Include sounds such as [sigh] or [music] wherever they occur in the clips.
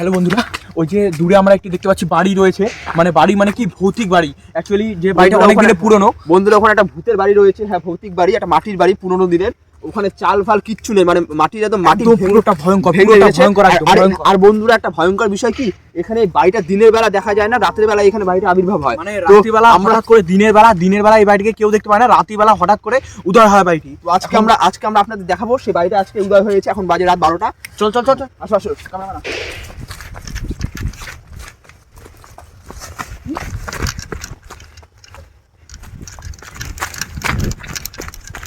Hello বন্ধুরা ওই যে দূরে আমরা একটি দেখতে পাচ্ছি বাড়ি রয়েছে। মানে বাড়ি মানে কি? ভৌতিক বাড়ি। অ্যাকচুয়ালি যে বাড়িটা অনেক দিনের পুরনো। বন্ধুরা ওখানে একটা ভূতের বাড়ি রয়েছে হ্যাঁ ভৌতিক বাড়ি একটা মাটির বাড়ি পুরনো দিনের। ওখানে চাল ফাল কিচ্ছু নেই মানে মাটির একদম মাটি পুরোটা ভয়ঙ্কর ভেঙে গেছে। ভয়ঙ্কর আর- বন্ধুরা একটা ভয়ঙ্কর বিষয় কি? এখানে বাড়িটা দিনের বেলা দেখা যায় না রাতের বেলা এখানে বাড়িটা আবির্ভাব হয়। মানে রাত্রিবেলা আমরা হঠাৎ করে দিনের বেলা দিনের বেলা এই বাড়িটিকে কেউ দেখতে পায় না রাত্রিবেলা হঠাৎ করে উদয় হয় বাড়িটি। তো আজকে আমরা আজকে আমরা আপনাদের দেখাবো সেই বাড়িটা আজকে উদয় হয়েছে এখন বাজে রাত বারোটা। চল চল চল চল। আসো আসো ক্যামেরাম্যান আসো।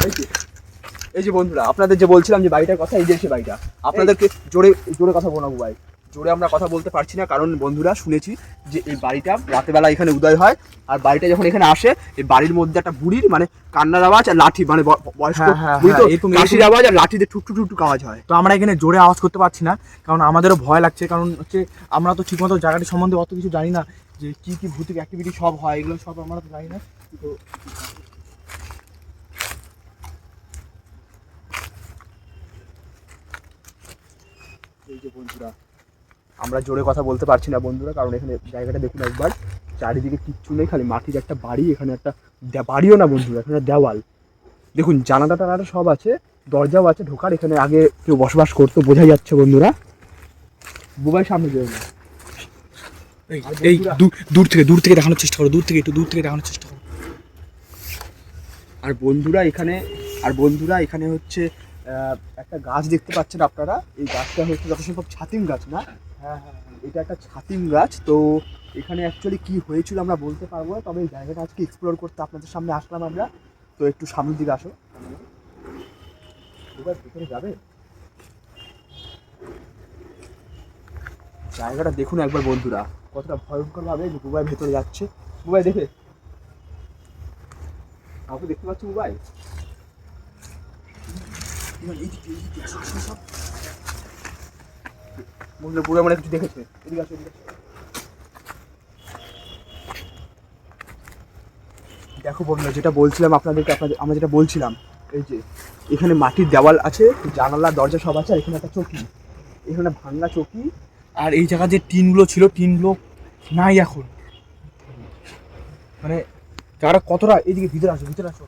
এই যে, এই যে বন্ধুরা আপনাদের যে বলছিলাম যে বাড়িটার কথা এই যে সে বাড়িটা। আপনাদেরকে জোরে জোরে কথা বলব ভাই। জোরে আমরা কথা বলতে পারছি না কারণ বন্ধুরা শুনেছি যে এই বাড়িটা রাতেবেলা এখানে উদয় হয় আর বাড়িটা যখন এখানে আসে এই বাড়ির মধ্যে একটা বুড়ির মানে কান্নার আওয়াজ আর লাঠি মানে বয়স্ক হ্যাঁ, হ্যাঁ, হ্যাঁ, কাশির আওয়াজ আর লাঠিতে ঠুক ঠুক ঠুক ঠুক আওয়াজ হয়। তো আমরা এখানে জোরে আওয়াজ করতে পারছি না কারণ আমাদেরও ভয় লাগছে কারণ হচ্ছে আমরা তো ঠিকমতো জায়গাটি সম্বন্ধে অত কিছু জানি না যে কি কি ভৌতিক অ্যাক্টিভিটি সব হয় এগুলো সব আমরা তো জানি না। তো এই যে বন্ধুরা আমরা জোরে কথা বলতে পারছি না বন্ধুরা কারণ এখানে জায়গাটা দেখুন একবার চারিদিকে কিচ্ছু নেই খালি মাটির একটা বাড়ি এখানে একটা বাড়িও না বন্ধুরা এখানে দেওয়াল। দেখুন জানালা টানাটা সব আছে দরজাও আছে ঢোকার এখানে আগে কেউ বসবাস করতো বোঝা যাচ্ছে বন্ধুরা। বুবাই সামনে যেও না এই দূর- থেকে দূর থেকে দেখানোর চেষ্টা করো দূর থেকে একটু দূর থেকে দেখানোর চেষ্টা করো। আর বন্ধুরা এখানে আর বন্ধুরা এখানে হচ্ছে একটা গাছ দেখতে পাচ্ছেন আপনারা। এই গাছটা হচ্ছে যত সম্ভব ছাতিম গাছ না? হ্যাঁ হ্যাঁ এটা একটা ছাতিম গাছ। তো এখানে অ্যাকচুয়ালি কি হয়েছিল আমরা বলতে পারব না, তবে এই জায়গাটা আজকে এক্সপ্লোর করতে আপনাদের সামনে আসলাম আমরা। তো একটু সামনের দিকে আসো। এবার ভিতরে যাবে? জায়গাটা দেখুন একবার বন্ধুরা, কতটা ভয়ঙ্কর ভাবে বুবাই ভেতরে যাচ্ছে। বুবাই দেখে? কাউকে দেখতে পাচ্ছ বুবাই বুবাই মনে হয় কিছু দেখেছে। এদিকে আসো, এদিকে দেখো বন্ধুরা, যেটা বলছিলাম আপনাদেরকে, আপনাদের, আমরা যেটা বলছিলাম, এই যে এখানে মাটির দেওয়াল আছে, জানালা, দরজা সব আছে, আর এখানে একটা চকি। এখানে ভাঙ্গা চকি, আর এই জায়গা যে টিনগুলো ছিল, টিনগুলো নাই এখন। মানে জায়গাটা কতটা এইদিকে ভিতরে আসো ভিতরে আসো।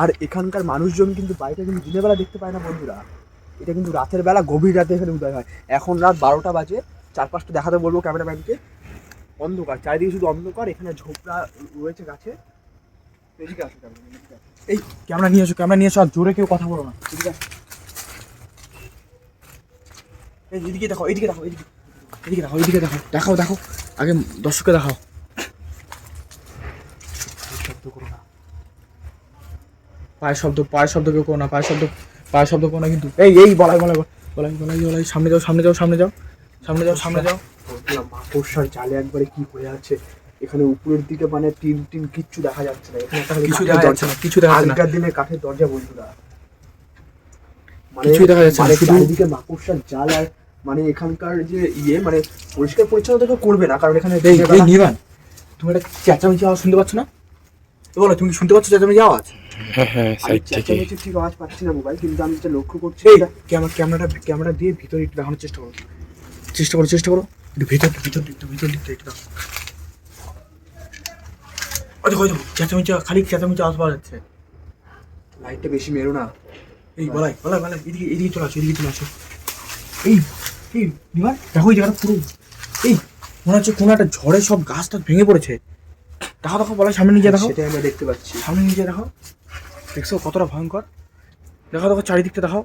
আর এখানকার মানুষজন কিন্তু বাড়িটা কিন্তু দিনের বেলা দেখতে পায় না বন্ধুরা। এটা কিন্তু রাতের বেলা, গভীর রাতে এখানে উদয় হয়। এখন রাত বারোটা বাজে, চারপাশটা দেখাতে বলব ক্যামেরাম্যানকে অন্ধকার, চারিদিকে শুধু অন্ধকার, এখানে ঝোপড়া রয়েছে গাছে। এদিকে এই ক্যামেরা নিয়ে এসো ক্যামেরা নিয়ে এসো, আর জোরে কেউ কথা বলো না। এদিকে এদিকে দেখো এইদিকে দেখো এইদিকে এদিকে দেখো এইদিকে দেখো। দেখাও দেখো আগে দর্শককে দেখাও শব্দ করো না পায়ের শব্দ পায়ের শব্দ কেউ করো না পায়ের শব্দ পায়ের শব্দ করো না কিন্তু। এই এই বলাই বলাই বলাই বলাই বলাই সামনে যাও সামনে যাও সামনে যাও সামনে যাও সামনে যাও। মাকড়সার জালে একবারে কি হয়ে আছে? এখানে উপরের দিকে মানে টিন টিন কিচ্ছু দেখা যাচ্ছে না। এখানে কিছু দেখা। যাচ্ছে না কিছু দেখা যাচ্ছে না। আগেকার দিনে কাঠের দরজা বন্ধুরা মানে কিছুই দেখা যাচ্ছে না, মানে শুধু- মাকড়সার জাল আর মানে এখানকার যে ইয়ে মানে পরিষ্কার পরিচ্ছন্ন তো করবে না কারণ এখানে এই নিবান তুমি একটা চেঁচামেচি আওয়াজ শুনতে পাচ্ছ না? বলো তুমি শুনতে পাচ্ছ চেঁচামেচি আওয়াজ? হ্যাঁ হ্যাঁ সাইড থেকে। চেঁচামেচির ঠিক আওয়াজ পাচ্ছি না মোবাইল কিন্তু আমি যেটা লক্ষ্য করছি ক্যামেরা ক্যামেরাটা ক্যামেরা দিয়ে ভিতরে একটু দেখানোর চেষ্টা করো। চেষ্টা করো চেষ্টা করো। একটু ভিতর ভিতর ভিতর দিকটা একটু দেখো দেখো দেখো চেঁচামেচি খালি চেঁচামেচি আওয়াজ পাওয়া যাচ্ছে। লাইটটা বেশি মেরো না। এই বলাই বলাই বলাই এদিকে এদিকে চলে আসো এদিকে চলে আসো। এই এই নিবার দেখো এই জায়গাটা পুরো। এই মনে হচ্ছে কোনো একটা ঝড়ে সব গাছটা ভেঙে পড়েছে। দেখো দেখো বলাই সামনে নিয়ে দেখো। সেটাই আমরা দেখতে পাচ্ছি। সামনে নিচে দেখো। দেখছ কতটা ভয়ঙ্কর? দেখো দেখো চারিদিকটা দেখো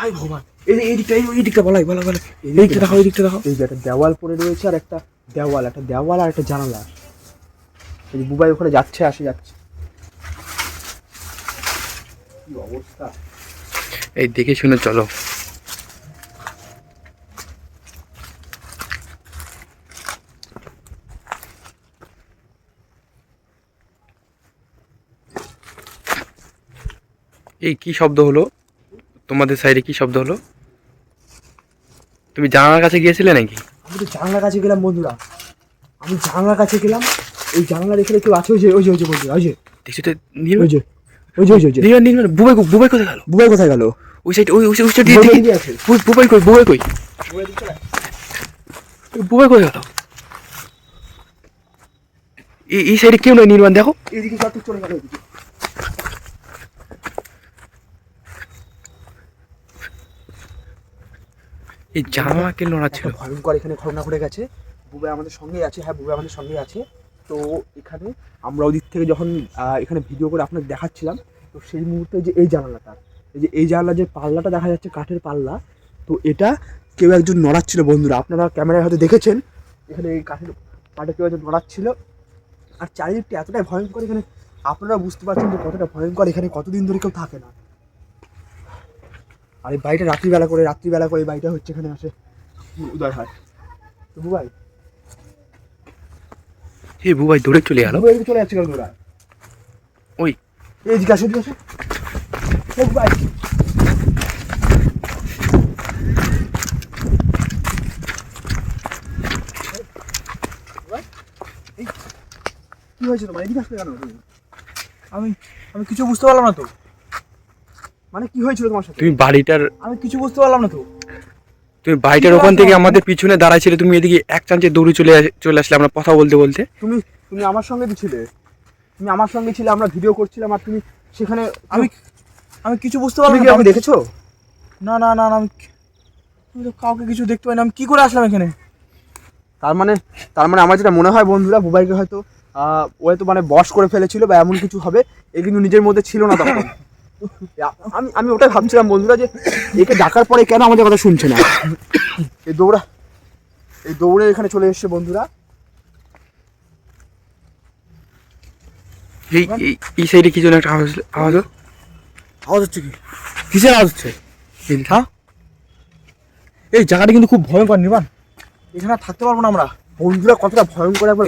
হাই ভগবান এই এই দিকটা এই দিকটা বলাই বলা বলা। এই দিকটা দেখো এই দিকটা দেখো এই যে একটা দেওয়াল পড়ে রয়েছে আর একটা দেওয়াল একটা দেওয়াল আর একটা জানালা। এই যে বুবাই ওখানে যাচ্ছে আসে যাচ্ছে। কি অবস্থা? এই দেখে শুনে চলো। এই কি শব্দ হলো? তোমাদের সাইডে কি শব্দ হলো? তুমি জানালার কাছে গিয়েছিলে নাকি? আমি তো জানলার কাছে গেলাম বন্ধুরা। আমি জানলার কাছে গেলাম এই জানলার এখানে কেউ আছে? ওই যে ওই যে ওই যে বন্ধুরা ওই যে। দেখছ তো নির্মল ওই যে ওই যে ওই যে নির্মল নির্মল বুবাই বুবাই কোথায় গেল? বুবাই কোথায় গেল? ওই সাইড ওই ওই সাইড দিয়ে আছে। বুবাই কই বুবাই কই? বুবাই কোথায় গেল? এই সাইডে কেউ নয় নির্মাণ দেখো। এদিকে চলে গেল এদিকে এই জানলা কে নোড়া ছিল? ভয়ঙ্কর এখানে ঘটনা ঘটে গেছে। বুবে আমাদের সঙ্গেই আছে হ্যাঁ বুবে আমাদের সঙ্গেই আছে। তো এখানে আমরা ওদিক থেকে যখন এখানে ভিডিও করে আপনাকে দেখাচ্ছিলাম তো সেই মুহূর্তে যে এই জানালাটা এই যে এই জানালা যে পাল্লাটা দেখা যাচ্ছে কাঠের পাল্লা তো এটা কেউ একজন নড়াচ্ছিল বন্ধুরা। আপনারা ক্যামেরায় হয়তো দেখেছেন এখানে এই কাঠের পাটা কেউ একজন নড়াচ্ছিল। আর চারিদিকটা এতটাই ভয়ঙ্কর এখানে আপনারা বুঝতে পারছেন যে কতটা ভয়ঙ্কর এখানে কতদিন ধরে কেউ থাকে না। আর এই বাড়িটা রাত্রিবেলা করে রাত্রিবেলা করে এই বাড়িটা হচ্ছে এখানে আসে। উদয় হয়। তো বুবাই। এই বুবাই দৌড়ে চলে গেল বুবাই চলে যাচ্ছে কেন ওই। এই জিজ্ঞাসা জিজ্ঞাসা এই বুবাই। কি হয়েছে তোমার? এদিকে আসলে কেন? আমি আমি কিছু বুঝতে পারলাম না তো। মানে কি হয়েছিল তোমার সাথে? তুমি বাড়িটার আমি কিছু বুঝতে পারলাম না তো। তুমি বাড়িটার ওখান থেকে আমাদের পিছনে দাঁড়াইছিলে তুমি এদিকে এক চান্সে দৌড়ে চলে চলে আসলে আমরা কথা বলতে বলতে। তুমি তুমি আমার সঙ্গে তো ছিলে তুমি আমার সঙ্গে ছিলে আমরা ভিডিও করছিলাম আর তুমি সেখানে আমি আমি কিছু বুঝতে তুমি পারলাম কি না আমি দেখেছ? না না না আমি আমি তো কাউকে কিছু দেখতে পাই না আমি কি করে আসলাম এখানে? তার মানে তার মানে আমার যেটা মনে হয় বন্ধুরা বুবাইকে হয়তো আহ, ও হয়তো মানে বশ করে ফেলেছিল বা এমন কিছু হবে এ কিন্তু নিজের মধ্যে ছিল না তখন। [laughs] আমি আমি ওটাই ভাবছিলাম বন্ধুরা যে একে ডাকার পরে কেন আমাদের কথা শুনছে না? এই দৌড়া এই দৌড়ে এখানে চলে এসছে বন্ধুরা। এই এই- এই সাইডে কি যেন একটা আওয়াজ আওয়াজ হলো? আওয়াজ হচ্ছে কি? কিসের আওয়াজ হচ্ছে? হ্যাঁ? এই জায়গাটা কিন্তু খুব ভয়ঙ্কর নির্বাণ এখানে আর থাকতে পারব না আমরা। বন্ধুরা কতটা ভয়ঙ্কর একবার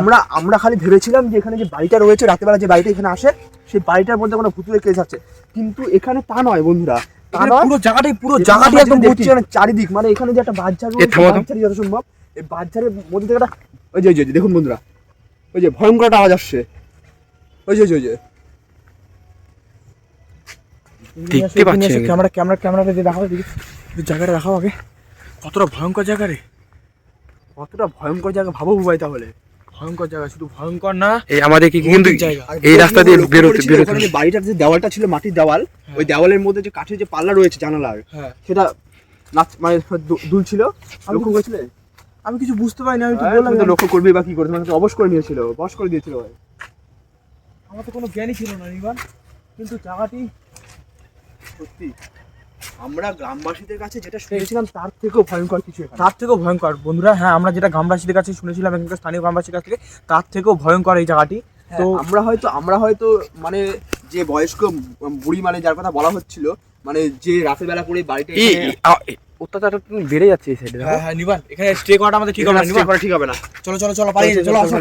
আমরা আমরা খালি ভেবেছিলাম যে এখানে যে বাড়িটা রয়েছে রাতেবেলা যে বাড়িটা এখানে আসে সেই বাড়িটার মধ্যে কোনো ভুতুরে কেস আছে। কিন্তু এখানে তা নয় বন্ধুরা। পুরো জায়গাটাই পুরো পুরো জায়গাটি জায়গাটি একদম চারিদিক মানে এখানে যে একটা বাচ্চা রয়েছে। যত সম্ভব এই বাচ্চারের মধ্যে থেকে একটা ওই যে ওই যে দেখুন বন্ধুরা ওই যে ভয়ঙ্কর একটা আওয়াজ আসছে। ওই যে ওই যে দেখতে পাচ্ছি ক্যামেরা ক্যামেরা ক্যামেরাটা দিয়ে দেখাও দেখি। জায়গাটা দেখাও আগে। কতটা ভয়ঙ্কর জায়গা রে। কতটা ভয়ঙ্কর জায়গা ভাবো ভাই তাহলে। ভয়ঙ্কর জায়গা শুধু ভয়ঙ্কর না এই আমাদের কি কিন্তু। এই রাস্তা দিয়ে বেরোতে বেরোতে বাড়িটার যে দেওয়ালটা ছিল মাটির দেওয়াল ওই দেওয়ালের মধ্যে যে কাঠের যে পাল্লা রয়েছে জানালার হ্যাঁ। সেটা নাচ মানে দু- দুলছিল লক্ষ্য করেছিলে? আমি কিছু বুঝতে পারিনি আমি তো হ্যাঁ, বললাম তুমি লক্ষ্য করবে বা কি করে তোমাকে তো অবশ করে নিয়েছিল বশ করে দিয়েছিল ভাই। আমার তো কোনো জ্ঞানই ছিল না নির্বাণ। কিন্তু জায়গাটি সত্যি আমরা গ্রামবাসীদের কাছে যেটা শুনেছিলাম তার থেকেও ভয়ঙ্কর কিছু তার থেকেও ভয়ঙ্কর বন্ধুরা হ্যাঁ আমরা যেটা গ্রামবাসীদের কাছে শুনেছিলাম এখানকার স্থানীয় গ্রামবাসীর কাছ থেকে তার থেকেও ভয়ঙ্কর এই জায়গাটি তো আমরা হয়তো আমরা হয়তো মানে যে বয়স্ক বুড়ি মানে যার কথা বলা হচ্ছিল মানে যে রাতের বেলা করে বাড়িতে অত্যাচারটা বেড়ে যাচ্ছে এই সাইডে হ্যাঁ হ্যাঁ নিবান এখানে স্টে করাটা আমাদের ঠিক হবে না stay করা ঠিক হবে না চলো চলো চলো পালিয়ে চলো আসো।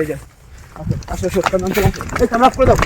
আসো, আসো, আসো, কামান চলে আসো। এই, ক্যামেরা করে দাও